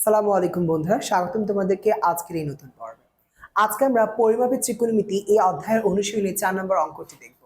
সালামু আলাইকুম বন্ধুরা, স্বাগতম তোমাদেরকে আজকের এই নতুন পর্বে। আজকে আমরা পরিমাপের ত্রিকোণমিতি এই অধ্যায়ের অনুশীলনী চার নম্বর অঙ্কটি দেখব।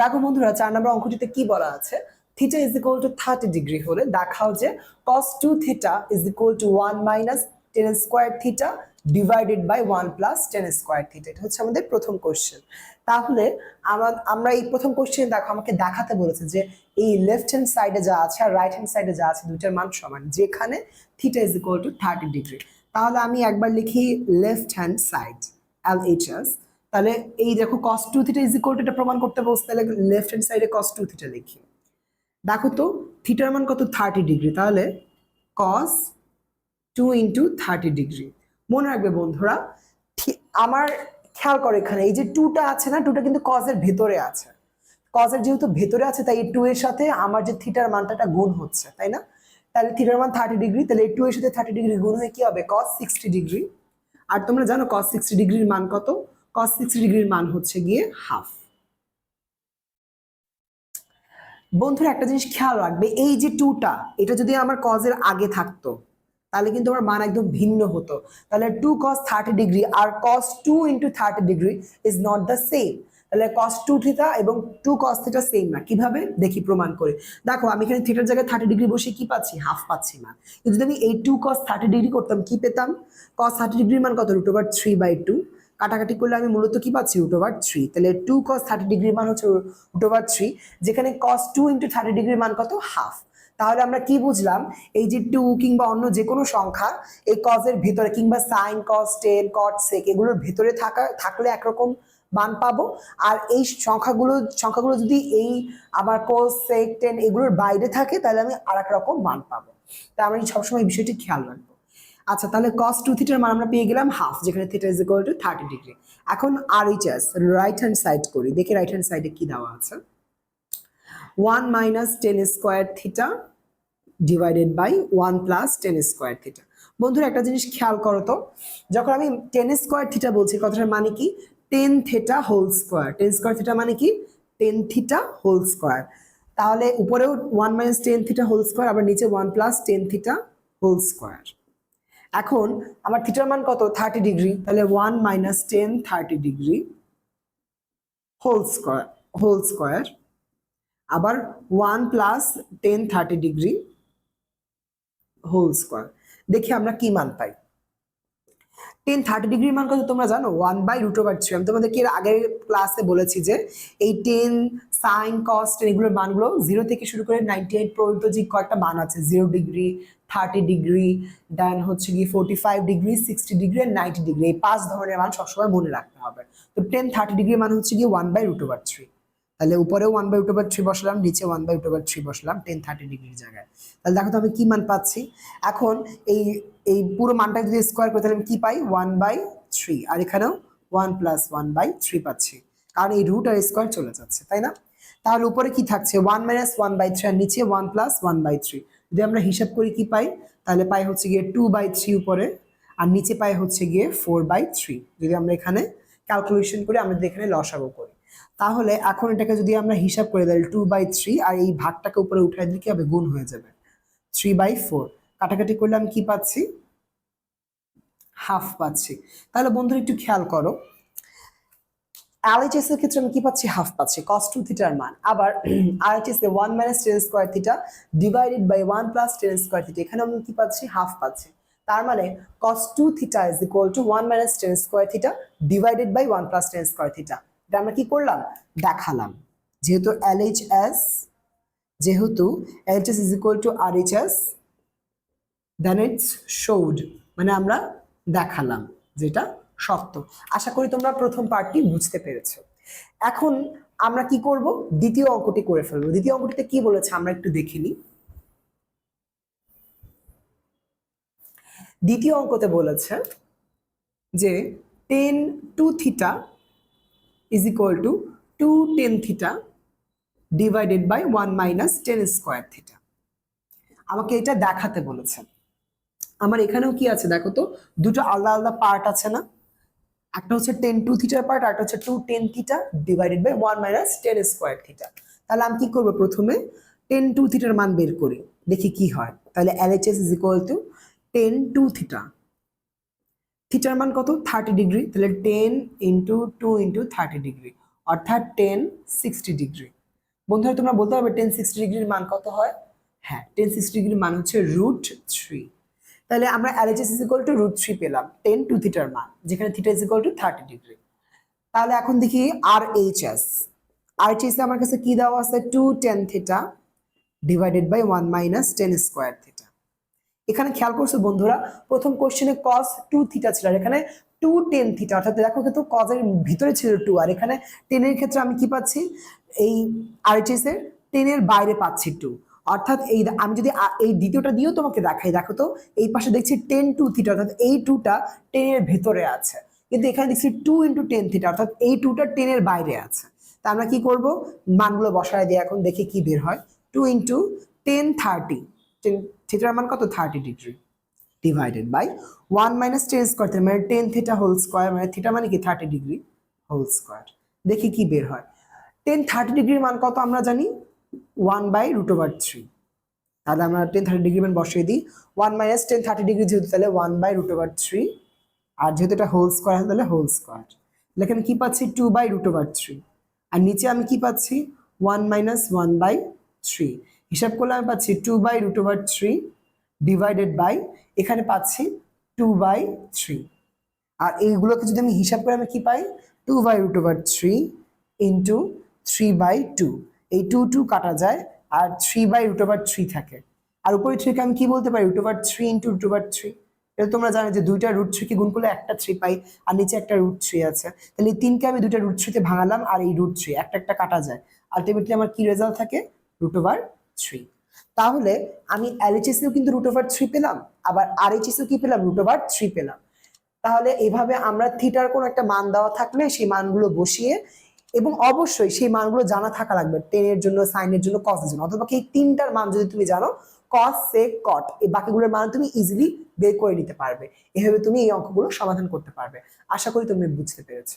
দেখো বন্ধুরা, চার নম্বর অঙ্কটিতে কি বলা আছে? Theta is equal to thirty degree হলে দেখাও যে cos two theta is equal to one minus tan square theta divided by one plus tan square theta এটা হচ্ছে আমাদের প্রথম কোশ্চেন তাহলে আমার আমরা এই প্রথম কোশ্চেন দেখো, আমাকে দেখাতে বলেছে যে এই লেফট হ্যান্ড সাইডে যা আছে আর রাইট হ্যান্ড সাইডে যা আছে, দুইটার মান সমান, যেখানে theta is equal to thirty degree তাহলে আমি একবার লিখি left hand side L H S তাহলে এই দেখো cos two theta is equal to এটা প্রমাণ করতে বলছে, তাহলে লেফট হ্যান্ড সাইডে কস টু থিটা লিখি। দেখো তো থিটার মান কত? থার্টি ডিগ্রি তাহলে cos two into thirty degree মনে রাখবে বন্ধুরা আমার খেয়াল করো এখানে, এই যে টুটা আছে না টুটা কিন্তু কজের ভেতরে আছে। কজের যেহেতু ভেতরে আছে, তাই এই টু এর সাথে আমার যে থিটার মানটা গুণ হচ্ছে, তাই না? তাহলে থিটার মান থার্টি ডিগ্রি তাহলে এই টু এর সাথে থার্টি ডিগ্রি গুণ হয়ে কি হবে? কস সিক্সটি ডিগ্রি আর তোমরা জানো কস সিক্সটি ডিগ্রির মান কত? কস সিক্সটি ডিগ্রির মান হচ্ছে গিয়ে হাফ বন্ধুরা, একটা জিনিস খেয়াল রাখবে, এই যে টুটা এটা যদি আমার কজের আগে থাকতো তাহলে কিন্তু আমার মান একদম ভিন্ন হতো। তাহলে two cos thirty degree R cos two into thirty degree is not the same তাহলে কস টু থিটা এবং টু কস থিটা সেম না। কীভাবে? দেখি প্রমাণ করে। দেখো, আমি এখানে থিটার জায়গায় থার্টি ডিগ্রি বসে কি পাচ্ছি? হাফ পাচ্ছি না। যদি আমি এই টু কস থার্টি ডিগ্রি করতাম, কি পেতাম? কস থার্টি ডিগ্রির মান কত? Root over three by two কাটাকাটি করলে আমি মূলত কি পাচ্ছি? রুট ওভার থ্রি তাহলে টু কস থার্টি ডিগ্রির মান হচ্ছে রুট ওভার থ্রি যেখানে কস টু ইন্টু থার্টি ডিগ্রির মান কত? হাফ তাহলে আমরা কি বুঝলাম? এই যে টু কিংবা অন্য যে কোনো সংখ্যা, এই কজের ভিতরে কিংবা sine cos tan cot sec এগুলোর ভিতরে থাকা, থাকলে একরকম মান পাবো। আর এই সংখ্যাগুলো সংখ্যাগুলো যদি এই আমার কোস সেক টেন এগুলোর বাইরে থাকে, তাহলে আমি আর এক রকম মান পাবো। তা আমরা সবসময় এই বিষয়টি খেয়াল রাখব। আচ্ছা তাহলে কস টু থিটার মান আমরা পেয়ে গেলাম হাফ যেখানে theta is equal to thirty degree এখন আর H S right hand side করি। দেখি রাইট হ্যান্ড সাইডে কি দেওয়া আছে। One minus tan square theta divided by one plus tan square theta বন্ধুরা, একটা জিনিস খেয়াল করো তো, যখন আমি টেন স্কোয়ার থিটা বলছি, কথাটার মানে কি? Tan theta whole square tan square theta মানে কি? টেন থিটা হোল স্কোয়ার তাহলে উপরেও one minus tan theta whole square আবার নিচে one plus tan theta whole square এখন আমার থিটার মান কত? থার্টি ডিগ্রি তাহলে one minus tan thirty degree whole square whole square আবার one plus tan thirty degree whole square দেখি আমরা কি মান পাই। টেন থার্টি ডিগ্রি মান কত তোমরা জানো? One by root over three আমি তোমাদেরকে এর আগের ক্লাসে বলেছি যে এই টেন সাইন কস্ট এগুলোর মানগুলো জিরো থেকে শুরু করে নাইনটি এইট পর্যন্ত যে কয়েকটা মান আছে zero degree thirty degree then হচ্ছে গিয়ে forty five degree sixty degree আর নাইনটি ডিগ্রি এই পাঁচ ধরনের মান সবসময় মনে রাখতে হবে। তো টেন থার্টি ডিগ্রি মান হচ্ছে গিয়ে one by root over three তাহলে উপরেও ওয়ান বাই ওভার থ্রি বসলাম নিচে ওয়ান বাই রুট থ্রি বসলাম টেন থার্টি ডিগ্রির জায়গায়। তাহলে দেখো তো আমি কি মান পাচ্ছি? এখন এই এই পুরো মানটা যদি স্কোয়ার করি তাহলে আমি কি পাই? ওয়ান বাই থ্রি আর এখানেও one plus one by three পাচ্ছি। কারণ এই রুট আর স্কোয়ার চলে যাচ্ছে, তাই না? তাহলে উপরে কি থাকছে? One minus one by three আর নিচে one plus one by three যদি আমরা হিসাব করি কি পাই? তাহলে পাই হচ্ছে গিয়ে টু বাই থ্রি উপরে, আর নিচে পাই হচ্ছে গিয়ে ফোর বাই থ্রি যদি আমরা এখানে ক্যালকুলেশন করে, আমরা যদি এখানে লসাগু করি। তাহলে এখন এটাকে যদি আমরা হিসাব করে তাহলে টু বাই থ্রি আর এই ভাগটাকে উপরে উঠাই দিলে কি হবে? গুণ হয়ে যাবে। থ্রি বাই ফোর কাটাকাটি করলে আমি কি পাচ্ছি? হাফ পাচ্ছি। তাহলে বন্ধুরা একটু খেয়াল করো। আরএইচএস এর ক্ষেত্রে আমি কি পাচ্ছি? হাফ পাচ্ছি। কস টু থিটার মান। আবার RHS A one minus tan square theta divided by one plus tan square theta এখানে আমি কি পাচ্ছি? হাফ পাচ্ছি। তার মানে cos two theta is equal to one minus tan square theta divided by one plus tan square theta এটা আমরা কি করলাম? দেখালাম। যেহেতু এলএইচএস যেহেতু LHS is equal to R H S then it's shown মানে আমরা দেখালাম যেটা সত্য। আশা করি তোমরা প্রথম পার্টটি বুঝতে পেরেছ। এখন আমরা কি করব? দ্বিতীয় অঙ্কটি করে ফেলব। দ্বিতীয় অঙ্কটিতে কি বলেছে আমরা একটু দেখে নিই। দ্বিতীয় অঙ্কতে বলেছে যে tan two theta is equal to two tan theta divided by one minus tan square theta আমাকে এটা দেখাতে বলেছে। আমার এখানেও কি আছে দেখো তো? দুটো আলাদা আলাদা পার্ট আছে না? একটা হচ্ছে টেন টু থিটার পার্ট একটা হচ্ছে two tan theta divided by one minus tan square theta তাহলে আমি কি করব প্রথমে? টেন টু থিটার মান বের করি, দেখি কি হয়। তাহলে LHS is equal to tan two theta থিটার মান কত? থার্টি ডিগ্রি তাহলে tan into two into thirty degree অর্থাৎ টেন সিক্সটি ডিগ্রি বন্ধুরা, তোমরা বলতে পারবে টেন সিক্সটি ডিগ্রির মান কত হয়? হ্যাঁ টেন সিক্সটি ডিগ্রির মান হচ্ছে রুট থ্রি তাহলে আমরা LHS is equal to root three পেলাম টেন টু থিটার মান, যেখানে theta is to thirty degree তাহলে এখন দেখি R H S R H S আমার কাছে কি দেওয়া আছে? Two tan theta divided by one minus tan square theta এখানে খেয়াল করছ বন্ধুরা? প্রথম কোশ্চেনে কস টু থিটা ছিল আর এখানে টু টেন থিটা অর্থাৎ দেখো কিন্তু কজের ভিতরে ছিল টু আর এখানে টেনের ক্ষেত্রে আমি কি পাচ্ছি? এই আরএইচএস এর টেনের বাইরে পাচ্ছি টু অর্থাৎ এই আমি যদি এই দ্বিতীয়টা দিয়েও তোমাকে দেখাই, দেখো তো, এই পাশে দেখছি টেন টু থিটা অর্থাৎ এই টুটা টেনের ভেতরে আছে। কিন্তু এখানে দেখছি টু ইন্টু টেন থিটা অর্থাৎ এই টুটা টেনের বাইরে আছে। তা আমরা কি করব? মানগুলো বসায় দিয়ে এখন দেখি কি বের হয়। টু ইন্টু টেন থার্টি থিটার মান কত? Thirty degree. Divided by one minus tan square মানে টেন থিটা হোল স্কোয়ার মানে থিটা মানে কি? থার্টি ডিগ্রি হোল স্কোয়ার দেখি কি বের হয়। টেন থার্টি ডিগ্রির মান কত আমরা জানি? One by root over three তাহলে আমরা টেন থার্টি ডিগ্রি মান বসিয়ে দিই। One minus tan thirty degree যেহেতু, তাহলে one by root over three আর যেহেতু এটা হোল স্কোয়ার আছে, তাহলে হোল স্কোয়ার এখানে কি পাচ্ছি? Two by root over three আর নিচে আমি কি পাচ্ছি? One minus one by three হিসাব করলে আমি পাচ্ছি two by root over three divided by এখানে পাচ্ছি টু বাই থ্রি আর এইগুলোকে যদি আমি হিসাব করে আমি কি পাই? Two by root over three into three by two এই টু টু কাটা যায় আর three by root over three থাকে। আর উপরে থ্রিকে আমি কি বলতে পারি? Root over three into root over three এটা তোমরা জানো যে দুইটা রুট থ্রিকে গুণ করলে একটা থ্রি পাই, আর নিচে একটা রুট থ্রি আছে। তাহলে এই তিনকে আমি দুইটা রুট থ্রিতে ভাঙালাম, আর এই রুট থ্রি একটা একটা কাটা যায়। আলটিমেটলি আমার কি রেজাল্ট থাকে? রুট ওভার থ্রি তাহলে আমি এলএচএসেও কিন্তু রুট ওভার থ্রি পেলাম, আবার আর কি পেলাম? রুট ওভার থ্রি পেলাম। তাহলে এভাবে আমরা থিটার কোনো একটা মান দেওয়া থাকলে সেই মানগুলো বসিয়ে, এবং অবশ্যই সেই মানগুলো জানা থাকা লাগবে টেনের জন্য সাইনের জন্য কসের জন্য। অথবা এই তিনটার মান যদি তুমি জানো কস সেক কট এই বাকিগুলোর মান তুমি ইজিলি বের করে নিতে পারবে। এভাবে তুমি এই অঙ্কগুলো সমাধান করতে পারবে। আশা করি তুমি বুঝতে পেরেছ।